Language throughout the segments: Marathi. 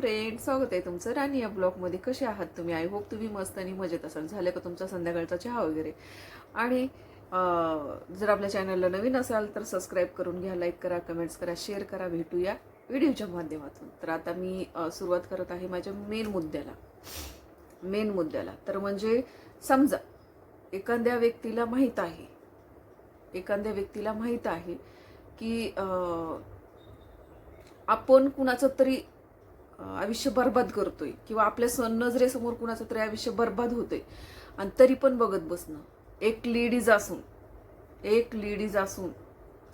फ्रेंड स्वागत आहे तुमचं. राणी या ब्लॉगमध्ये कसे आहात तुम्ही? आय होप तुम्ही मस्त आणि मजेत असाल. झालं का तुमचा संध्याकाळचा चहा वगैरे? आणि जर आपल्या चॅनलला नवीन असाल तर सबस्क्राईब करून घ्या लाईक करा कमेंट्स करा शेअर करा. भेटूया व्हिडिओच्या माध्यमातून. तर आता मी सुरुवात करत आहे माझ्या मेन मुद्द्याला. मेन मुद्द्याला. तर म्हणजे समजा एखाद्या व्यक्तीला माहीत आहे एखाद्या व्यक्तीला माहीत आहे की आपण कुणाचं तरी आयुष्य बर्बाद करतोय किंवा आपल्या स नजरेसमोर कुणाचं तरी आयुष्य बर्बाद होतंय. आणि तरी पण बघत बसणं. एक लेडीज असून एक लेडीज असून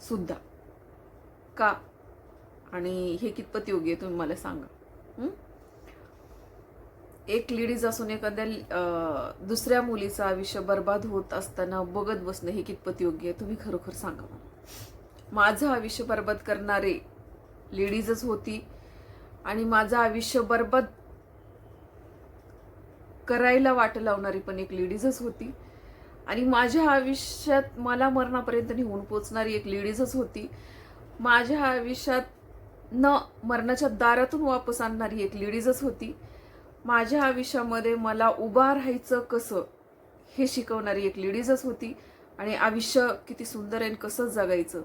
सुद्धा. का? आणि हे कितपत योग्य आहे तुम्ही मला सांगा. एक लेडीज असून एखाद्या दुसऱ्या मुलीचं आयुष्य बर्बाद होत असताना बघत बसणं हे कितपत योग्य आहे तुम्ही खरोखर सांगा मला. माझं आयुष्य बर्बाद करणारे लेडीजच होती आणि माझं आयुष्य बर्बाद करायला वाट लावणारी पण एक लेडीजच होती. आणि माझ्या आयुष्यात मला मरणापर्यंत नेऊन पोचणारी एक लेडीजच होती. माझ्या आयुष्यात न मरणाच्या दारातून वापस आणणारी एक लेडीजच होती. माझ्या आयुष्यामध्ये मला उभा राहायचं कसं हे शिकवणारी एक लेडीजच होती. आणि आयुष्य किती सुंदर आहे आणि कसं जगायचं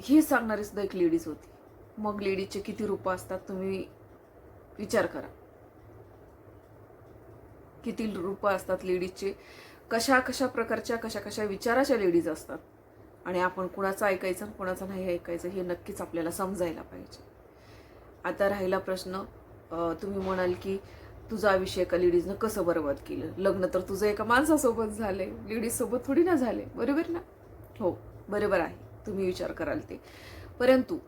हे सांगणारी सुद्धा एक लेडीज होती. मग लेडीजचे किती रूपं असतात तुम्ही विचार करा. किती रूपं असतात लेडीजचे? कशा कशा प्रकारच्या कशा कशा विचाराच्या लेडीज असतात? आणि आपण कुणाचं ऐकायचं आणि कुणाचं नाही ऐकायचं हे नक्कीच आपल्याला समजायला पाहिजे. आता राहिला प्रश्न तुम्ही म्हणाल की तुझा आयुष्य एका लेडीजनं कसं बरबाद केलं? लग्न तर तुझं एका माणसासोबत झालंय. लेडीजसोबत थोडी ना झाले. बरोबर ना? हो बरोबर आहे. तुम्ही विचार कराल ते. परंतु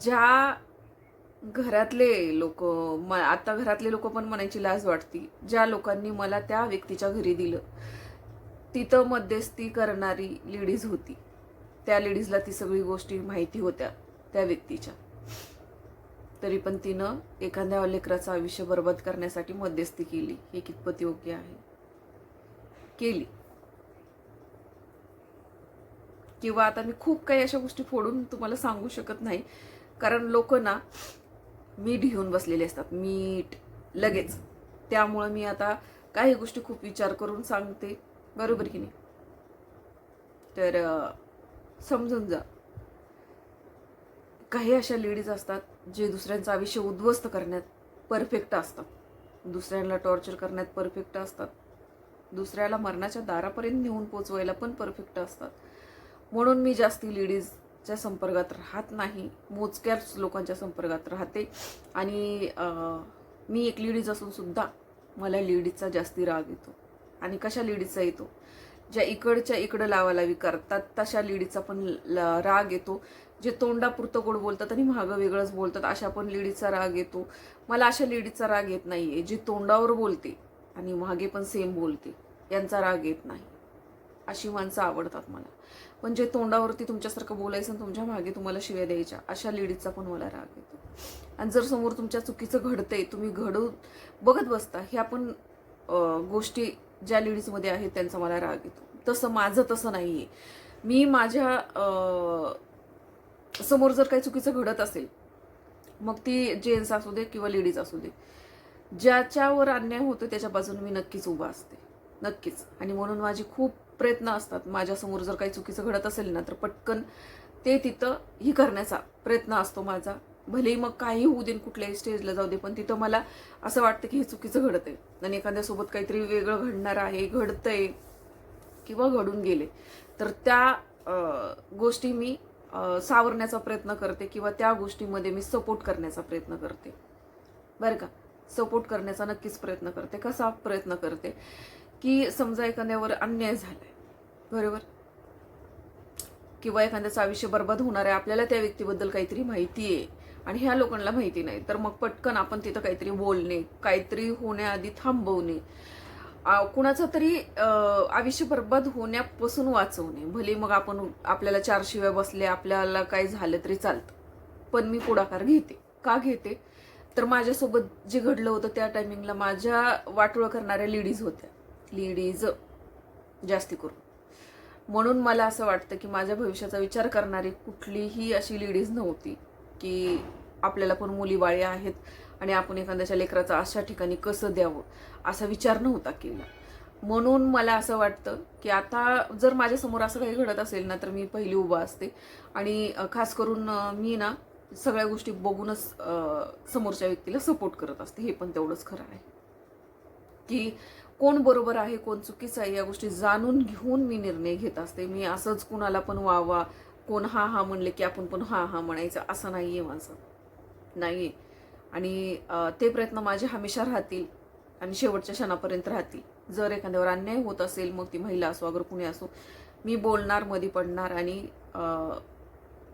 ज्या घरातले लोक म आता घरातले लोक पण म्हणायची लाज वाटती. ज्या लोकांनी मला त्या व्यक्तीच्या घरी दिलं तिथं मध्यस्थी करणारी लेडीज होती. त्या लेडीजला ती सगळी गोष्टी माहिती होत्या त्या व्यक्तीच्या. तरी पण तिनं एखाद्या लेकराचं आयुष्य बरबाद करण्यासाठी मध्यस्थी केली. हे कितपत योग्य आहे? केली. किंवा आता मी खूप काही अशा गोष्टी फोडून तुम्हाला सांगू शकत नाही. कारण लोक ना मीठ घेऊन बसलेले असतात. मीठ लगेच. त्यामुळं मी आता काही गोष्टी खूप विचार करून सांगते. बरोबर की नाही? तर समजून जा. काही अशा लेडीज असतात जे दुसऱ्यांचं आयुष्य उद्ध्वस्त करण्यात परफेक्ट असतात. दुसऱ्यांना टॉर्चर करण्यात परफेक्ट असतात. दुसऱ्याला मरणाच्या दारापर्यंत नेऊन पोचवायला पण परफेक्ट असतात. म्हणून मी जास्ती लेडीजच्या संपर्कात राहत नाही. मोजक्याच लोकांच्या संपर्कात राहते. आणि मी एक लेडीज असून सुद्धा मला लेडीजचा जास्ती राग येतो. आणि कशा लेडीजचा येतो? ज्या इकडच्या इकडं लावालावी करतात तशा लेडीजचा पण ल- राग येतो. जे तोंडापुरतं गोड बोलतात आणि मागं वेगळंच बोलतात अशा पण लेडीजचा राग येतो. मला अशा लेडीजचा राग येत नाही आहे जी तोंडावर बोलते आणि मागे पण सेम बोलते यांचा राग येत नाही. अशी माणसं आवडतात मला. पण जे तोंडावरती तुमच्यासारखं बोलायचं आणि तुमच्या मागे तुम्हाला शिव्या द्यायच्या अशा लेडीजचा पण मला राग येतो. आणि जर समोर तुमच्या चुकीचं घडतंय तुम्ही घडू बघत बसता ह्या पण गोष्टी ज्या लेडीजमध्ये आहेत त्यांचा मला राग येतो. तसं माझं तसं नाही आहे मी माझ्यासमोर जर काही चुकीचं घडत असेल मग ती जेंट्स असू दे किंवा लेडीज असू दे ज्याच्यावर अन्याय होतो त्याच्या बाजूने मी नक्कीच उभा असते. नक्कीच. आणि म्हणून माझे खूप प्रयत्न असतात. माझ्यासमोर जर काही चुकीचं घडत असेल ना तर पटकन ते तिथं ही करण्याचा प्रयत्न असतो माझा. भलेही मग काही होऊ देन कुठल्याही स्टेजला जाऊ दे पण तिथं मला असं वाटतं की हे चुकीचं घडत आहे आणि एखाद्यासोबत काहीतरी वेगळं घडणार आहे घडतंय किंवा घडून गेले तर त्या गोष्टी मी सावरण्याचा प्रयत्न करते किंवा त्या गोष्टीमध्ये मी सपोर्ट करण्याचा प्रयत्न करते. बरं का? सपोर्ट करण्याचा नक्कीच प्रयत्न करते. कसा प्रयत्न करते? की समजा एखाद्यावर अन्याय झालाय बरोबर? किंवा एखाद्याचं आयुष्य बरबाद होणार आहे आपल्याला त्या व्यक्तीबद्दल काहीतरी माहिती आहे आणि ह्या लोकांना माहिती नाही तर मग पटकन आपण तिथं काहीतरी बोलणे काहीतरी होण्याआधी थांबवणे कुणाचं तरी आयुष्य बरबाद होण्यापासून वाचवणे. भले मग आपण आपल्याला चार शिव्या बसले आपल्याला काय झालं तरी चालतं. पण मी पुढाकार घेते. का घेते? तर माझ्यासोबत जे घडलं होतं त्या टायमिंगला माझ्या वाटोळ करणाऱ्या लेडीज होत्या. लेडीज जास्ती करून म्हणून मला असं वाटतं की माझ्या भविष्याचा विचार करणारी कुठलीही अशी लेडीज नव्हती की आपल्याला पण मुली आहेत आणि आपण एखाद्याच्या लेकराचं अशा ठिकाणी कसं द्यावं असा विचार नव्हता केला. म्हणून मला असं वाटतं की आता जर माझ्यासमोर असं काही घडत असेल ना तर मी पहिली उभा असते. आणि खास करून मी ना सगळ्या गोष्टी बघूनच समोरच्या व्यक्तीला सपोर्ट करत असते. हे पण तेवढंच खरं आहे. की कोण बरोबर आहे कोण चुकीचं आहे या गोष्टी जाणून घेऊन मी निर्णय घेत असते. मी असंच कुणाला पण वा वा कोण हा हा म्हणले की आपण पण हा हा म्हणायचं असं नाही आहे माझं. नाही आणि ते प्रयत्न माझे हमेशा राहतील आणि शेवटच्या क्षणापर्यंत राहतील. जर एखाद्यावर अन्याय होत असेल मग ती महिला असो अगर कुणी असो मी बोलणार मध्ये पडणार आणि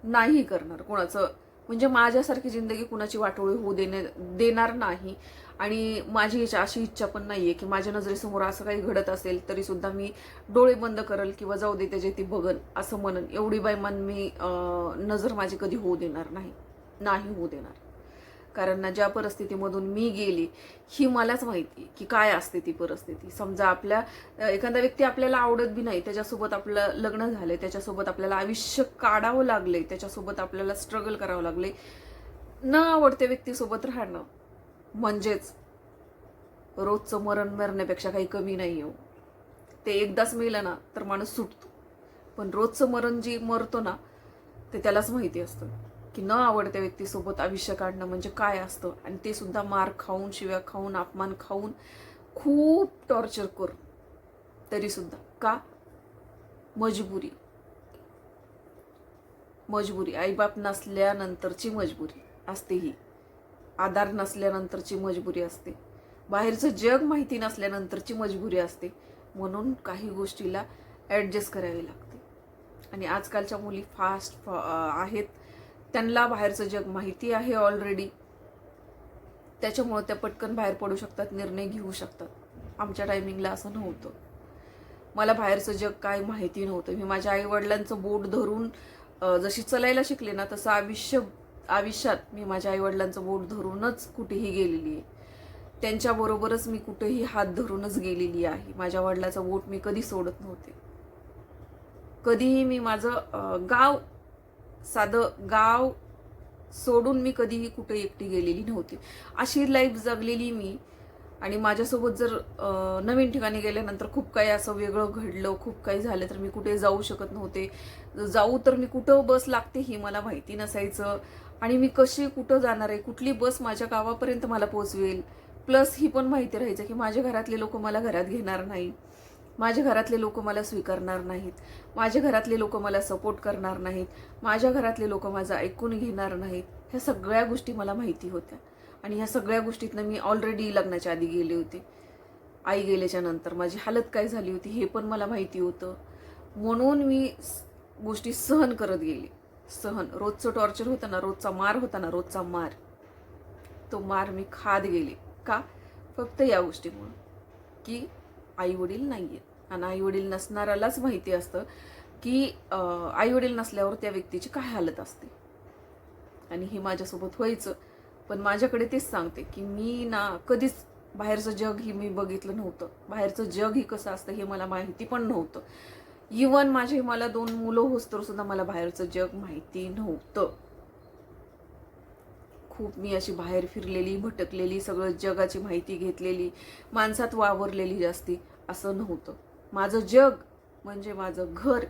नाही करणार. कोणाचं म्हणजे माझ्यासारखी जिंदगी कुणाची वाटोळी होऊ देणे देणार नाही. आणि माझी इच्छा अशी इच्छा पण नाही आहे की माझ्या नजरेसमोर असं काही घडत असेल तरी सुद्धा मी डोळे बंद करल किंवा जाऊ दे त्याचे ती बघन असं म्हणन. एवढी बायमान मी नजर माझी कधी होऊ देणार नाही. नाही होऊ देणार. कारण ना ज्या परिस्थितीमधून मी गेली ही मलाच माहिती की काय असते ती परिस्थिती. समजा आपल्या एखादा व्यक्ती आपल्याला आवडत बी नाही त्याच्यासोबत आपलं लग्न झालंय त्याच्यासोबत आपल्याला आयुष्य काढावं लागलंय त्याच्यासोबत आपल्याला स्ट्रगल करावं लागले न आवडत्या व्यक्तीसोबत राहणं म्हणजेच रोजचं मरण मरण्यापेक्षा काही कमी नाही हो. ते एकदाच मेलं ना तर माणूस सुटतो. पण रोजचं मरण जी मरतो ना ते त्यालाच माहिती असतं. की न आवडत्या व्यक्तीसोबत आयुष्य काढणं म्हणजे काय असतं? आणि ते सुद्धा मार खाऊन शिव्या खाऊन अपमान खाऊन खूप टॉर्चर करून तरी सुद्धा. का? मजबुरी. मजबुरी. आईबाप नसल्यानंतरची मजबुरी असते ही. आधार नसल्यानंतरची मजबुरी असते. बाहेरचं जग माहिती नसल्यानंतरची मजबुरी असते. म्हणून काही गोष्टीला ॲडजस्ट करावी लागते. आणि आजकालच्या मुली फास्ट आहेत. त्यांना बाहेरचं जग माहिती आहे ऑलरेडी त्याच्यामुळं त्या पटकन बाहेर पडू शकतात निर्णय घेऊ शकतात. आमच्या टायमिंगला असं नव्हतं. मला बाहेरचं जग काय माहिती नव्हतं. मी माझ्या आईवडिलांचं बोट धरून जशी चलायला शिकले ना तसं आयुष्य आयुष्यात मी माझ्या आईवडिलांचं बोट धरूनच कुठेही गेलेली आहे. त्यांच्याबरोबरच मी कुठेही हात धरूनच गेलेली आहे. माझ्या वडिलाचं बोट मी कधी सोडत नव्हते. कधीही मी माझं गाव साधं गाव सोडून मी कधीही कुठे एकटी गेलेली नव्हती. अशी लाईफ जगलेली मी. आणि माझ्यासोबत जर नवीन ठिकाणी गेल्यानंतर खूप काही असं वेगळं घडलं खूप काही झालं तर मी कुठे जाऊ शकत नव्हते. जाऊ तर मी कुठं बस लागते ही मला माहिती नसायचं. आणि मी कशी कुठं जाणार आहे कुठली बस माझ्या गावापर्यंत मला पोचवेल? प्लस ही पण माहिती राहायचं की माझ्या घरातले लोक मला घरात घेणार नाही. माझ्या घरातले लोक मला स्वीकारणार नाहीत. माझ्या घरातले लोक मला सपोर्ट करणार नाहीत. माझ्या घरातले लोक माझं ऐकून घेणार नाहीत. ह्या सगळ्या गोष्टी मला माहिती होत्या. आणि ह्या सगळ्या गोष्टीतनं मी ऑलरेडी लग्नाच्या आधी गेले होते. आई गेल्याच्यानंतर माझी हालत काय झाली होती हे पण मला माहिती होतं. म्हणून मी गोष्टी सहन करत गेले. सहन. रोजचं टॉर्चर होतं ना रोजचा मार होता ना रोजचा मार. तो मार मी खात गेले. का? फक्त या गोष्टीमुळं. की आई वडील नाही आहेत आणि आई वडील नसणाऱ्यालाच माहिती असतं की आई वडील नसल्यावर त्या व्यक्तीची काय हालत असते. आणि हे माझ्यासोबत व्हायचं. पण माझ्याकडे तेच सांगते की मी ना कधीच बाहेरचं जग ही मी बघितलं नव्हतं. बाहेरचं जग ही कसं असतं हे मला माहिती पण नव्हतं. इवन माझे मला दोन मुलं होस्तर सुद्धा मला बाहेरचं जग माहिती नव्हतं. खूप मी अशी बाहेर फिरलेली भटकलेली सगळं जगाची माहिती घेतलेली माणसात वावरलेली जास्ती असं नव्हतं. माझं जग म्हणजे माझं घर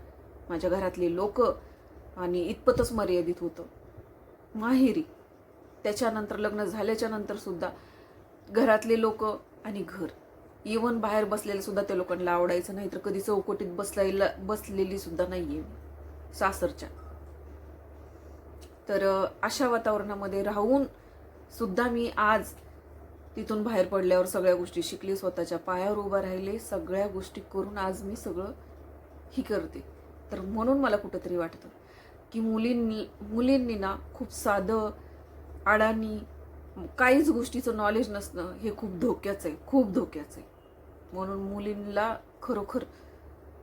माझ्या घरातले लोक आणि इतपतच मर्यादित होतं. माहेरी. त्याच्यानंतर लग्न झाल्याच्यानंतर सुद्धा घरातले लोक आणि घर. इवन बाहेर बसलेलं सुद्धा त्या लोकांना आवडायचं नाही तर कधी चौकटीत बसलेला बसलेली सुद्धा नाहीये. सासरच्या. तर अशा वातावरणामध्ये राहून सुद्धा मी आज तिथून बाहेर पडल्यावर सगळ्या गोष्टी शिकली स्वतःच्या पायावर उभं राहिले सगळ्या गोष्टी करून आज मी सगळं ही करते. तर म्हणून मला कुठंतरी वाटतं की मुलींनी मुलींनी ना खूप साधं अडाणी काहीच गोष्टीचं नॉलेज नसणं हे खूप धोक्याचं आहे खूप धोक्याचं आहे. म्हणून मुलींना खरोखर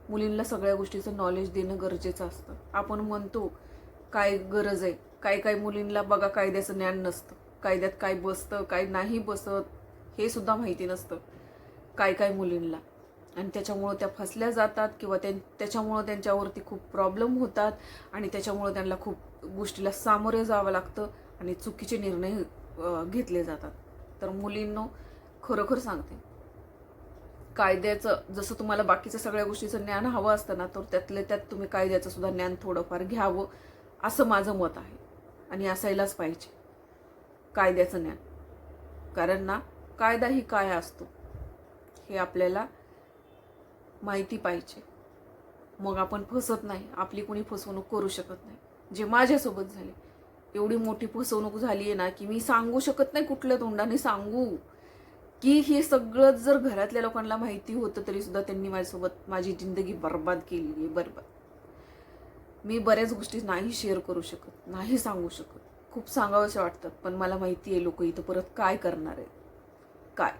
मुलींना सगळ्या गोष्टीचं नॉलेज देणं गरजेचं असतं. आपण म्हणतो काय गरज आहे? काय काय मुलींना बघा कायद्याचं ज्ञान नसतं. कायद्यात काय बसतं काय नाही बसत हे सुद्धा माहिती नसतं. काय काय मुलींना. आणि त्याच्यामुळं त्या फसल्या जातात किंवा त्या त्याच्यामुळं त्यांच्यावरती खूप प्रॉब्लेम होतात आणि त्याच्यामुळं त्यांना खूप गोष्टीला सामोरे जावं लागतं आणि चुकीचे निर्णय घेतले जातात. तर मुलींनो खरोखर सांगते. कायद्याचं जसं तुम्हाला बाकीच्या सगळ्या गोष्टीचं ज्ञान हवं असतं ना तर त्यातले त्यात तुम्ही कायद्याचं सुद्धा ज्ञान थोडंफार घ्यावं असं माझं मत आहे. आणि असायलाच पाहिजे. कायद्याचं ज्ञान. कारण ना कायदा ही काय असतो? हे आपल्याला माहिती पाहिजे. मग आपण फसत नाही. आपली कोणी फसवणूक करू शकत नाही. जे माझ्यासोबत झाले. एवढी मोठी फसवणूक झाली आहे ना की मी सांगू शकत नाही कुठल्या तोंडाने सांगू. की हे सगळं जर घरातल्या लोकांना माहिती होतं तरी सुद्धा त्यांनी माझ्यासोबत माझी जिंदगी बर्बाद केली आहे बर्बाद. मी बऱ्याच गोष्टी नाही शेअर करू शकत नाही सांगू शकत. खूप सांगावंसं वाटतं पण मला माहिती आहे लोक इथं परत काय करणार आहेत. काय?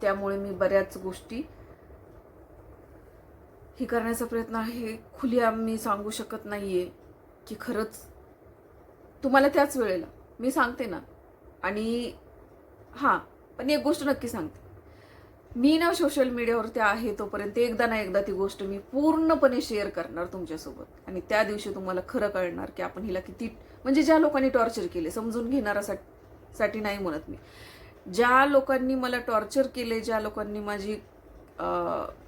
त्यामुळे मी बऱ्याच गोष्टी हे करण्याचा प्रयत्न आहे. खुली मी सांगू शकत नाहीये की खरंच तुम्हाला त्याच वेळेला मी सांगते ना. आणि हां पण एक गोष्ट नक्की सांगते. मी ना सोशल मीडियावरती आहे तोपर्यंत एकदा ना एकदा ती गोष्ट मी पूर्णपणे शेअर करणार तुमच्यासोबत. आणि त्या दिवशी तुम्हाला खरं कळणार की आपण हिला किती म्हणजे ज्या लोकांनी टॉर्चर केले समजून घेणाऱ्यासाठी साठी नाही म्हणत मी. ज्या लोकांनी मला टॉर्चर केले ज्या लोकांनी माझी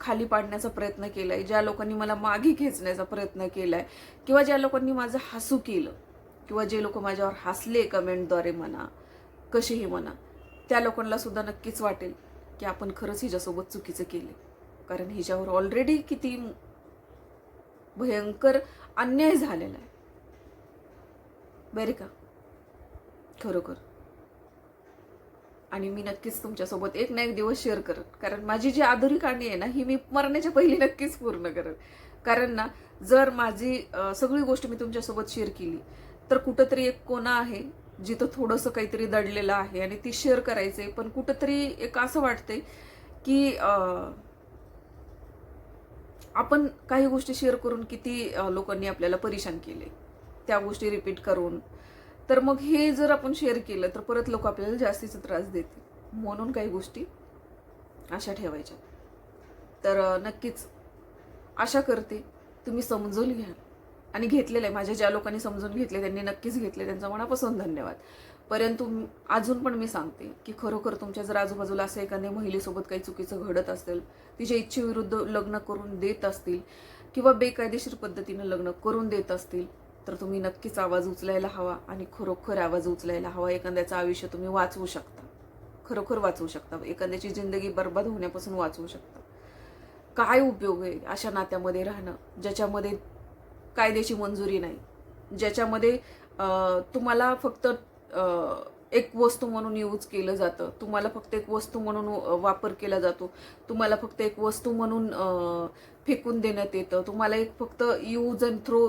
खाली पाडण्याचा प्रयत्न केला आहे ज्या लोकांनी मला मागे खेचण्याचा प्रयत्न केला आहे किंवा ज्या लोकांनी माझं हसू केलं किंवा जे लोक माझ्यावर हसले कमेंटद्वारे म्हणा कसेही म्हणा त्या लोकांना सुद्धा नक्कीच वाटेल. की आपण खरंच हिच्यासोबत चुकीचं केलं कारण हिच्यावर ऑलरेडी किती भयंकर अन्याय झालेला आहे. बरे का? खरोखर. आणि मी नक्कीच तुमच्यासोबत एक ना एक दिवस शेअर करत. कारण माझी जी आधुरी कहाणी आहे ना ही मी मरण्याच्या पहिली नक्कीच पूर्ण करत. कारण ना जर माझी सगळी गोष्ट मी तुमच्यासोबत शेअर केली तर कुठंतरी एक कोणा आहे जिथं थोडंसं काहीतरी दडलेलं आहे आणि ती शेअर करायचे पण कुठंतरी एक असं वाटतंय की आपण काही गोष्टी शेअर करून किती लोकांनी आपल्याला परेशान केले त्या गोष्टी रिपीट करून. तर मग हे जर आपण शेअर केलं तर परत लोक आपल्याला जास्तीचा त्रास देतील. म्हणून काही गोष्टी अशा ठेवायच्या. तर नक्कीच आशा करते तुम्ही समजून घ्या आणि घेतलेलं आहे. माझ्या ज्या लोकांनी समजून घेतले त्यांनी नक्कीच घेतले त्यांचा मनापासून धन्यवाद. परंतु अजून पण मी सांगते की खरोखर तुमच्या जर आजूबाजूला असं एखाद्या महिलेसोबत काही चुकीचं घडत असेल तिच्या इच्छेविरुद्ध लग्न करून देत असतील किंवा बेकायदेशीर पद्धतीनं लग्न करून देत असतील तर तुम्ही नक्कीच आवाज उचलायला हवा आणि खरोखर आवाज उचलायला हवा. एखाद्याचं आयुष्य तुम्ही वाचवू शकता. खरोखर वाचवू शकता. एखाद्याची जिंदगी बर्बाद होण्यापासून वाचवू शकता. काय उपयोग आहे अशा नात्यामध्ये राहणं ज्याच्यामध्ये कायद्याची मंजुरी नाही. ज्याच्यामध्ये तुम्हाला फक्त एक वस्तू म्हणून यूज केलं जातं. तुम्हाला फक्त एक वस्तू म्हणून वापर केला जातो. तुम्हाला फक्त एक वस्तू म्हणून फेकून देण्यात येतं. तुम्हाला एक फक्त यूज अँड थ्रो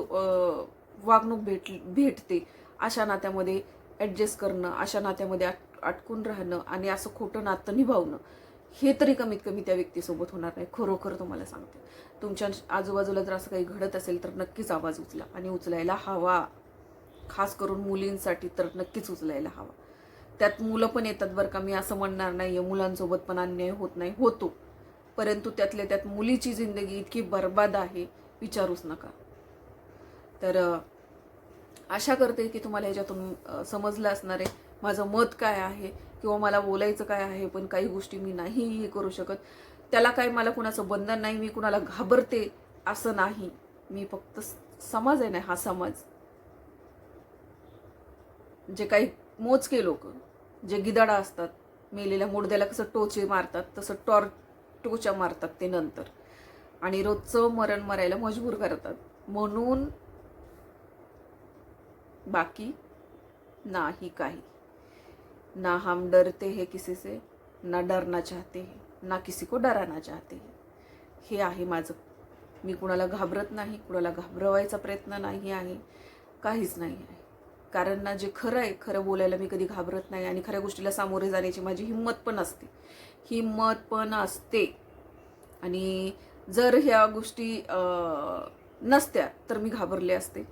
वागणूक भेट भेटते. अशा नात्यामध्ये ॲडजस्ट करणं अशा नात्यामध्ये अट अटकून राहणं आणि असं खोटं नातं निभावणं. हे तरी कमीत कमी त्या व्यक्तीसोबत होणार नाही. खरोखर तुम्हाला सांगते. तुमच्या आजूबाजूला जर असं काही घडत असेल तर नक्कीच आवाज उचला आणि उचलायला हवा. खास करून मुलींसाठी तर नक्कीच उचलायला हवा. त्यात मुलं पण येतात बरं का. मी असं म्हणणार नाही आहे मुलांसोबत पण अन्याय होत नाही. होतो. परंतु त्यातल्या त्यात मुलीची जिंदगी इतकी बर्बाद आहे विचारूच नका. तर आशा करते की तुम्हाला ह्याच्यातून समजलं असणार आहे. माझं मत काय आहे किंवा मला बोलायचं काय आहे पण काही गोष्टी मी नाही हे करू शकत. त्याला काय मला कुणाचं बंधन नाही मी कुणाला घाबरते असं नाही. मी फक्त समाज आहे ना हा समाज. जे काही मोजके लोक जे गिदाडा असतात मेलेल्या मुडद्याला कसं टोचे मारतात तसं टॉर टोच्या मारतात ते नंतर. आणि रोजचं मरण मरायला मजबूर करतात. म्हणून बाकी नाही काही. ना हम डरते हैं किसी से ना डरना चाहते हैं ना किसी को डराना चाहते हैं। हे आहे माझं. मी कुणाला घाबरत नाही कुणाला घाबरवायचा प्रयत्न नाही आहे काहीच नाही आहे. कारण ना जे खरं आहे खरं बोलायला मी कधी घाबरत नाही आणि खऱ्या गोष्टीला सामोरे जाण्याची माझी हिंमत पण असते. हिंमत पण असते. आणि जर ह्या गोष्टी नसत्या तर मी घाबरले असते.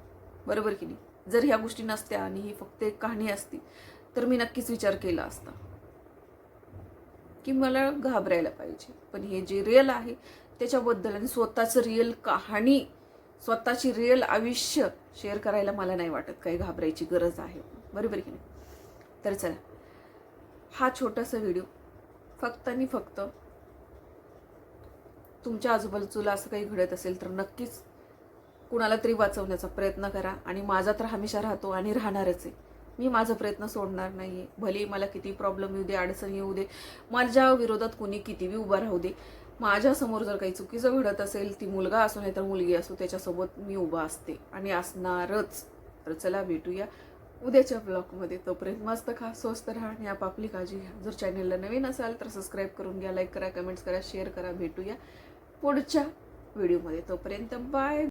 बरोबर की नाही? जर ह्या गोष्टी नसत्या आणि ही फक्त एक कहाणी असती तर मी नक्कीच विचार केला असता. की मला घाबरायला पाहिजे. पण हे जे रिअल आहे त्याच्याबद्दल आणि स्वतःचं रिअल कहाणी स्वतःची रिअल आयुष्य शेअर करायला मला नाही वाटत. काही घाबरायची गरज आहे. बरोबर की नाही? तर चला. हा छोटासा व्हिडिओ फक्त आणि फक्त तुमच्या आजूबाजूला असं काही घडत असेल तर नक्कीच कुणाला तरी वाचवण्याचा प्रयत्न करा. आणि माझा तर हमेशा राहतो आणि राहणारच आहे. मी माझा प्रयत्न सोडणार नाही भले मला किती प्रॉब्लेम येऊ दे अडचण येऊ दे माझ्या विरोधात कोणी कितीही उभा राहू दे माझ्यासमोर जर काही चुकीचं घडत असेल ती मुलगा असो नाही तर मुलगी असो त्याच्यासोबत मी उभा असते आणि असणारच. तर चला भेटूया उद्याच्या ब्लॉगमध्ये तोपर्यंत मस्त खा स्वस्त राहा आणि आपापली काळजी घ्या. जर चॅनलला नवीन असाल तर सबस्क्राईब करून घ्या लाईक करा कमेंट्स करा शेअर करा भेटूया पुढच्या व्हिडिओमध्ये तोपर्यंत बाय